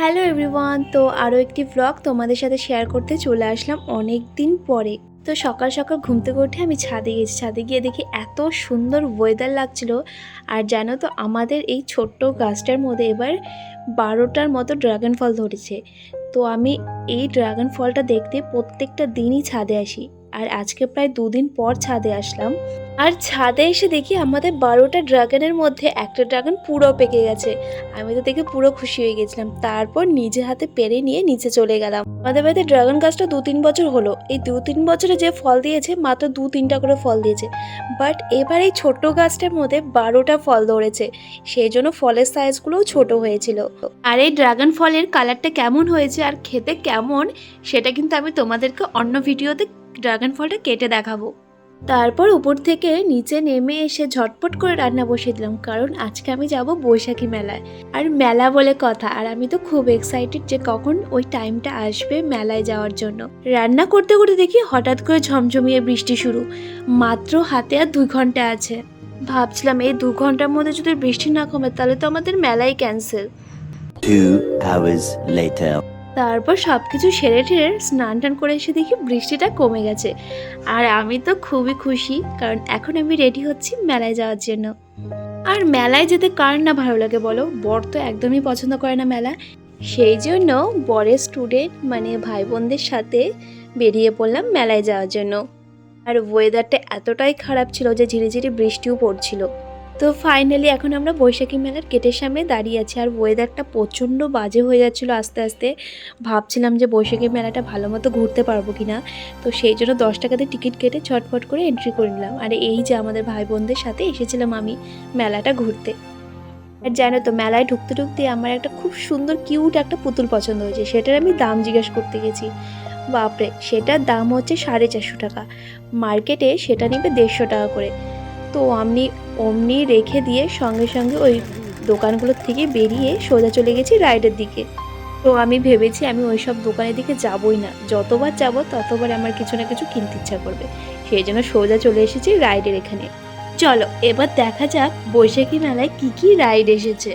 Hello everyone, তো আরও একটি ব্লগ তোমাদের সাথে শেয়ার করতে চলে আসলাম অনেক দিন পরে। তো সকাল সকাল ঘুম থেকে উঠে আমি ছাদে গেছি ছাদে গিয়ে দেখি এত সুন্দর ওয়েদার লাগছিল। আর জানো তো, আমাদের এই ছোট্ট গাছটার মধ্যে এবার বারোটার মতো ড্রাগন ফল ধরেছে। তো আমি এই ড্রাগন ফলটা দেখতে প্রত্যেকটা দিনই ছাদে আসি। আর আজকে প্রায় দুদিন পর ছাদে আসলাম। আর ছাদে এসে দেখি আমাদের বারোটা ড্রাগনের মধ্যে একটা ড্রাগন পুরো পেকে গেছে। আমি তো দেখে পুরো খুশি হয়ে গেছিলাম। তারপর নিজে হাতে পেরে নিয়ে নিচে চলে গেলাম। আমাদের বাড়িতে ড্রাগন গাছটা দু তিন বছর হলো। এই দু তিন বছরে যে ফল দিয়েছে, মাত্র দু তিনটা করে ফল দিয়েছে। বাট এবার এই ছোট্ট গাছটার মধ্যে বারোটা ফল ধরেছে। সেই জন্য ফলের সাইজগুলোও ছোট হয়েছিল। আর এই ড্রাগন ফলের কালারটা কেমন হয়েছে আর খেতে কেমন, সেটা কিন্তু আমি তোমাদেরকে অন্য ভিডিওতে ড্রাগন ফলটা কেটে দেখাবো। তারপর উপর থেকে নিচে নেমে এসে ঝটপট করে রান্না বসিয়ে দিলাম, কারণ আজকে আমি যাব বৈশাখী মেলায়। আর মেলা বলে কথা, আর আমি তো খুব এক্সাইটেড যে কখন ওই টাইমটা আসবে মেলায় যাওয়ার জন্য। রান্না করতে করতে দেখি হঠাৎ করে ঝমঝমিয়ে বৃষ্টি শুরু, মাত্র হাতে আর দুই ঘণ্টা আছে। ভাবছিলাম এই দু ঘণ্টার মধ্যে যদি বৃষ্টি না কমে, তাহলে তো আমাদের মেলাই ক্যান্সেল Two hours later. তারপর সব কিছু সেরে ঠেরে স্নান টান করে এসে দেখি বৃষ্টিটা কমে গেছে। আর আমি তো খুবই খুশি, কারণ এখন আমি রেডি হচ্ছি মেলায় যাওয়ার জন্য। আর মেলায় যেতে কার না ভালো লাগে বলো? বর তো একদমই পছন্দ করে না মেলা। সেই জন্য বরের স্টুডেন্ট মানে ভাই বোনদের সাথে বেরিয়ে পড়লাম মেলায় যাওয়ার জন্য। আর ওয়েদারটা এতটাই খারাপ ছিল যে ঝিরিঝিরি বৃষ্টিও পড়ছিল। তো ফাইনালি এখন আমরা বৈশাখী মেলার গেটের সামনে দাঁড়িয়ে আছি। আর ওয়েদারটা প্রচণ্ড বাজে হয়ে যাচ্ছিল আস্তে আস্তে। ভাবছিলাম যে বৈশাখী মেলাটা ভালো মতো ঘুরতে পারব কি না তো সেই জন্য দশ টাকাতে টিকিট কেটে ছটফট করে এন্ট্রি করে নিলাম। আর এই যে আমাদের ভাই বোনদের সাথে এসেছিলাম আমি মেলাটা ঘুরতে। আর জানো তো, মেলায় ঢুকতে ঢুকতে আমার একটা খুব সুন্দর কিউট একটা পুতুল পছন্দ হয়েছে। সেটার আমি দাম জিজ্ঞেস করতে গেছি। বাপরে, সেটার দাম হচ্ছে সাড়ে চারশো টাকা। মার্কেটে সেটা নেবে দেড়শো টাকা করে। তো আমি অমনি রেখে দিয়ে সঙ্গে সঙ্গে ওই দোকানগুলোর থেকে বেরিয়ে সোজা চলে গেছি রাইডের দিকে। তো আমি ভেবেছি আমি ওই সব দোকানের দিকে যাবই না। যতবার যাব ততবার আমার কিছু না কিছু কিনতে ইচ্ছা করবে। সেই জন্য সোজা চলে এসেছি রাইডের এখানে। চলো, এবার দেখা যাক বৈশাখী মেলায় কি কি রাইড এসেছে।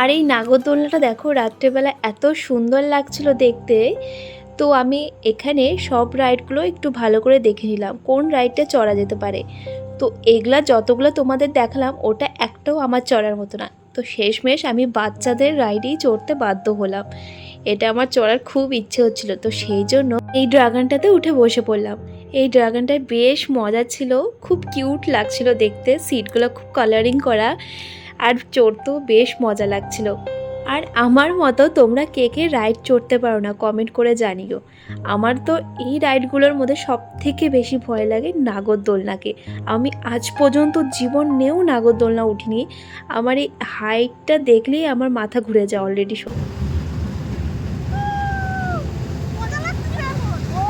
আর এই নাগরদোলনাটা দেখো, রাত্রেবেলা এত সুন্দর লাগছিল দেখতে। তো আমি এখানে সব রাইডগুলো একটু ভালো করে দেখে নিলাম, কোন রাইডটা চড়া যেতে পারে। তো এগুলা যতগুলো তোমাদের দেখালাম, ওটা একটাও আমার চড়ার মতো না। তো শেষমেশ আমি বাচ্চাদের রাইডেই চড়তে বাধ্য হলাম। এটা আমার চড়ার খুব ইচ্ছে হচ্ছিল, তো সেই জন্য এই ড্রাগনটাতে উঠে বসে পড়লাম। এই ড্রাগনটায় বেশ মজা ছিল, খুব কিউট লাগছিল দেখতে, সিটগুলো খুব কালারিং করা। আর চড়তেও বেশ মজা লাগছিল। আর আমার মতো তোমরা কে কে রাইড চড়তে পারো না কমেন্ট করে জানিও। আমার তো এই রাইডগুলোর মধ্যে সব থেকে বেশি ভয় লাগে নাগরদোলনাকে। আমি আজ পর্যন্ত জীবন নেও নাগরদোলনা উঠিনি। আমার এই হাইটটা দেখলেই আমার মাথা ঘুরে যায় অলরেডি মজা লাগছে এখন ও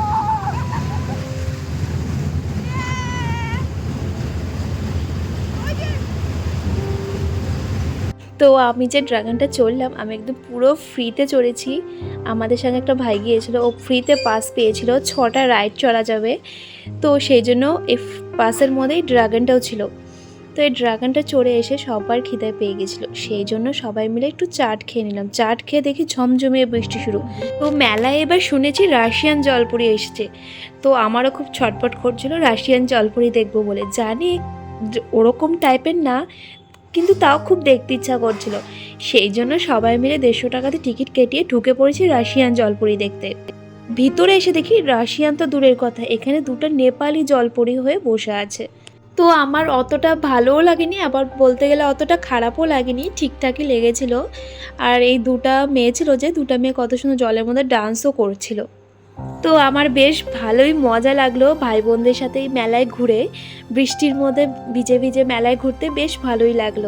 ওই যে তো আমি যে ড্রাগনটা চড়লাম, আমি একদম পুরো ফ্রিতে চড়েছি। আমাদের সঙ্গে একটা ভাই গিয়েছিল, ও ফ্রিতে পাস পেয়েছিল, ছটা রাইড চড়া যাবে। তো সেই জন্য এই পাসের মধ্যেই ড্রাগনটাও ছিল। তো এই ড্রাগনটা চড়ে এসে সবার খিদায় পেয়ে গেছিল। সেই জন্য সবাই মিলে একটু চাট খেয়ে নিলাম। চাট খেয়ে দেখি ঝমঝমিয়ে বৃষ্টি শুরু। তো মেলায় এবার শুনেছি রাশিয়ান জলপুরি এসেছে। তো আমারও খুব ছটপট করছিল, রাশিয়ান জলপুরি দেখব বলে। জানি ওরকম টাইপের না কিন্তু তাও খুব দেখতে ইচ্ছা করছিল। সেই জন্য সবাই মিলে দেড়শো টাকাতে টিকিট কেটিয়ে ঢুকে পড়েছি রাশিয়ান জলপুরি দেখতে। ভিতরে এসে দেখি রাশিয়ান তো দূরের কথা, এখানে দুটো নেপালি জলপরি হয়ে বসে আছে। তো আমার অতটা ভালোও লাগেনি, আবার বলতে গেলে অতটা খারাপও লাগেনি, ঠিকঠাকই লেগেছিল। আর এই দুটা মেয়ে ছিল যে, দুটা মেয়ে কত সুন্দর জলের মধ্যে ডান্সও করছিল। তো আমার বেশ ভালোই মজা লাগল ভাই বোনদের সাথে এই মেলায় ঘুরে। বৃষ্টির মধ্যে ভিজে ভিজে মেলায় ঘুরতে বেশ ভালোই লাগল।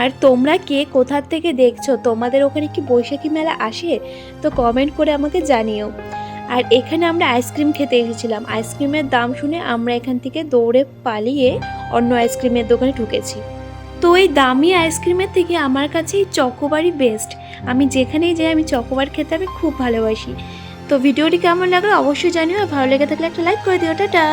আর তোমরা কে কোথার থেকে দেখছ? তোমাদের ওখানে কি বৈশাখী মেলা আসে? তো কমেন্ট করে আমাকে জানিও। আর এখানে আমরা আইসক্রিম খেতে এসেছিলাম। আইসক্রিমের দাম শুনে আমরা এখান থেকে দৌড়ে পালিয়ে অন্য আইসক্রিমের দোকানে ঢুকেছি। তো এই দামি আইসক্রিমের থেকে আমার কাছে চকোবারই বেস্ট আমি যেখানেই যাই আমি চকোবার খেতে আমি খুব ভালোবাসি। তো ভিডিওটি কেমন লাগল অবশ্যই জানিও, আর ভালো লেগে থাকলে একটা লাইক করে দিও, টাটা।